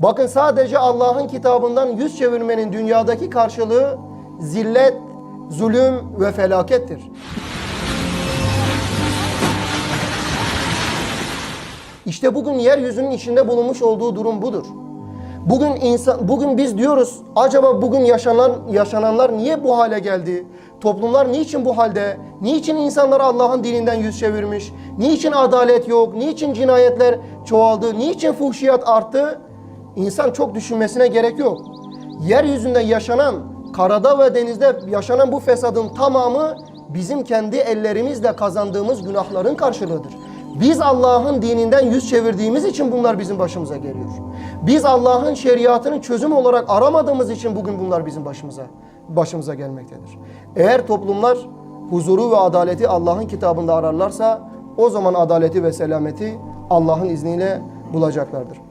Bakın sadece Allah'ın kitabından yüz çevirmenin dünyadaki karşılığı zillet, zulüm ve felakettir. İşte bugün yeryüzünün içinde bulunmuş olduğu durum budur. Bugün insan bugün biz diyoruz acaba bugün yaşanan yaşananlar niye bu hale geldi? Toplumlar niçin bu halde? Niçin insanlar Allah'ın dininden yüz çevirmiş? Niçin adalet yok? Niçin cinayetler çoğaldı? Niçin fuhşiyat arttı? İnsan çok düşünmesine gerek yok. Yeryüzünde yaşanan, karada ve denizde yaşanan bu fesadın tamamı bizim kendi ellerimizle kazandığımız günahların karşılığıdır. Biz Allah'ın dininden yüz çevirdiğimiz için bunlar bizim başımıza geliyor. Biz Allah'ın şeriatını çözüm olarak aramadığımız için bugün bunlar bizim başımıza başımıza gelmektedir. Eğer toplumlar huzuru ve adaleti Allah'ın kitabında ararlarsa o zaman adaleti ve selameti Allah'ın izniyle bulacaklardır.